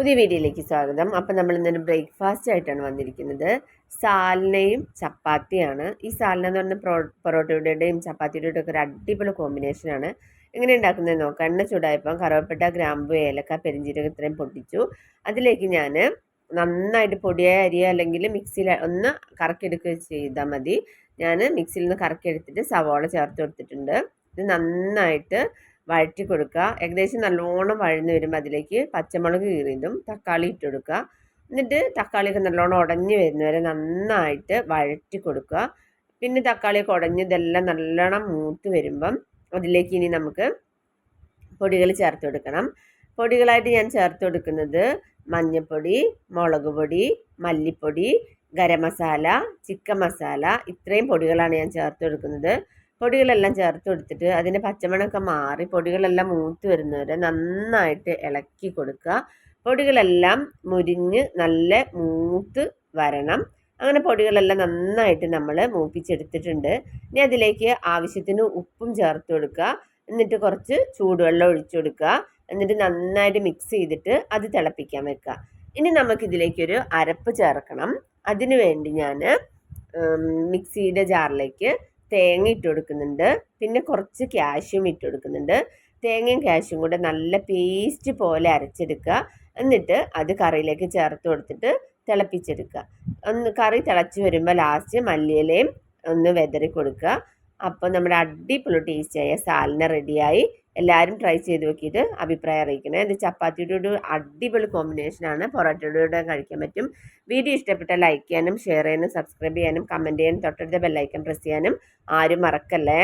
പുതിയ വീഡിയോയിലേക്ക് സ്വാഗതം. അപ്പം നമ്മൾ ഇന്നൊരു ബ്രേക്ക്ഫാസ്റ്റ് ആയിട്ടാണ് വന്നിരിക്കുന്നത്. സാലിനയും ചപ്പാത്തിയാണ്. ഈ സാലിന എന്ന് പറഞ്ഞ പ്രോ പൊറോട്ടയുടെയും ചപ്പാത്തിയുടെയും ഒക്കെ ഒരു അടിപൊളി കോമ്പിനേഷനാണ് എങ്ങനെ ഉണ്ടാക്കുന്നത് നോക്കാം. എണ്ണ ചൂടായപ്പം കറുവപ്പെട്ട ഗ്രാമ്പു ഏലക്ക പെരിഞ്ചീരകം ഇത്രയും പൊട്ടിച്ചു. അതിലേക്ക് ഞാൻ നന്നായിട്ട് പൊടിയായ അരി അല്ലെങ്കിൽ മിക്സിയിൽ ഒന്ന് കറക്കിയെടുക്കുക ചെയ്താൽ മതി. ഞാൻ മിക്സിയിൽ നിന്ന് കറക്കിയെടുത്തിട്ട് സവോള ചേർത്ത് കൊടുത്തിട്ടുണ്ട്. ഇത് നന്നായിട്ട് വഴറ്റി കൊടുക്കുക. ഏകദേശം നല്ലോണം വഴന്ന് വരുമ്പോൾ അതിലേക്ക് പച്ചമുളക് കീറിയതും തക്കാളി ഇട്ട് കൊടുക്കുക. എന്നിട്ട് തക്കാളിയൊക്കെ നല്ലോണം ഉടഞ്ഞ് വരുന്നവരെ നന്നായിട്ട് വഴറ്റി കൊടുക്കുക. പിന്നെ തക്കാളിയൊക്കെ ഉടഞ്ഞ് ഇതെല്ലാം നല്ലോണം മൂത്ത് വരുമ്പം അതിലേക്ക് ഇനി നമുക്ക് പൊടികൾ ചേർത്ത് കൊടുക്കണം. പൊടികളായിട്ട് ഞാൻ ചേർത്ത് കൊടുക്കുന്നത് മഞ്ഞൾപ്പൊടി മുളക് പൊടി മല്ലിപ്പൊടി ഗരം മസാല ചിക്കൻ മസാല ഇത്രയും പൊടികളാണ് ഞാൻ ചേർത്ത് കൊടുക്കുന്നത്. പൊടികളെല്ലാം ചേർത്ത് കൊടുത്തിട്ട് അതിന്റെ പച്ചമണമൊക്കെ മാറി പൊടികളെല്ലാം മൂത്ത് വരുന്നവരെ നന്നായിട്ട് ഇളക്കി കൊടുക്കുക. പൊടികളെല്ലാം മുരിഞ്ഞ് നല്ല മൂത്ത് വരണം. അങ്ങനെ പൊടികളെല്ലാം നന്നായിട്ട് നമ്മൾ മൂപ്പിച്ചെടുത്തിട്ടുണ്ട്. ഇനി അതിലേക്ക് ആവശ്യത്തിന് ഉപ്പും ചേർത്ത് കൊടുക്കുക. എന്നിട്ട് കുറച്ച് ചൂടുവെള്ളം ഒഴിച്ചു കൊടുക്കുക. എന്നിട്ട് നന്നായിട്ട് മിക്സ് ചെയ്തിട്ട് അത് തിളപ്പിക്കാൻ വെക്കുക. ഇനി നമുക്കിതിലേക്കൊരു അരപ്പ് ചേർക്കണം. അതിനു വേണ്ടി ഞാൻ മിക്സിയുടെ ജാറിലേക്ക് തേങ്ങ ഇട്ട് കൊടുക്കുന്നുണ്ട്. പിന്നെ കുറച്ച് കാഷ്യും ഇട്ട് കൊടുക്കുന്നുണ്ട്. തേങ്ങയും കാഷ്യും കൂടെ നല്ല പേസ്റ്റ് പോലെ അരച്ചെടുക്കുക. എന്നിട്ട് അത് കറിയിലേക്ക് ചേർത്ത് കൊടുത്തിട്ട് തിളപ്പിച്ചെടുക്കുക. ഒന്ന് കറി തിളച്ച് വരുമ്പോൾ ലാസ്റ്റ് മല്ലിയിലയും ഒന്ന് വെതറി കൊടുക്കുക. അപ്പോൾ നമ്മുടെ അടിപൊളി ടേസ്റ്റിയായ സാലിന റെഡിയായി എല്ലാവരും ട്രൈ ചെയ്ത് നോക്കിയിട്ട് അഭിപ്രായം അറിയിക്കണേ. ഇത് ചപ്പാത്തിയുടെ ഒരു അടിപൊളി കോമ്പിനേഷനാണ് പൊറോട്ടയുടെ കൂടെ കഴിക്കാൻ പറ്റും. വീഡിയോ ഇഷ്ടപ്പെട്ട ലൈക്ക് ചെയ്യാനും ഷെയർ ചെയ്യാനും സബ്സ്ക്രൈബ് ചെയ്യാനും കമന്റ് ചെയ്യാനും തൊട്ടടുത്ത ബെല്ലൈക്കൺ പ്രസ് ചെയ്യാനും ആരും മറക്കല്ലേ?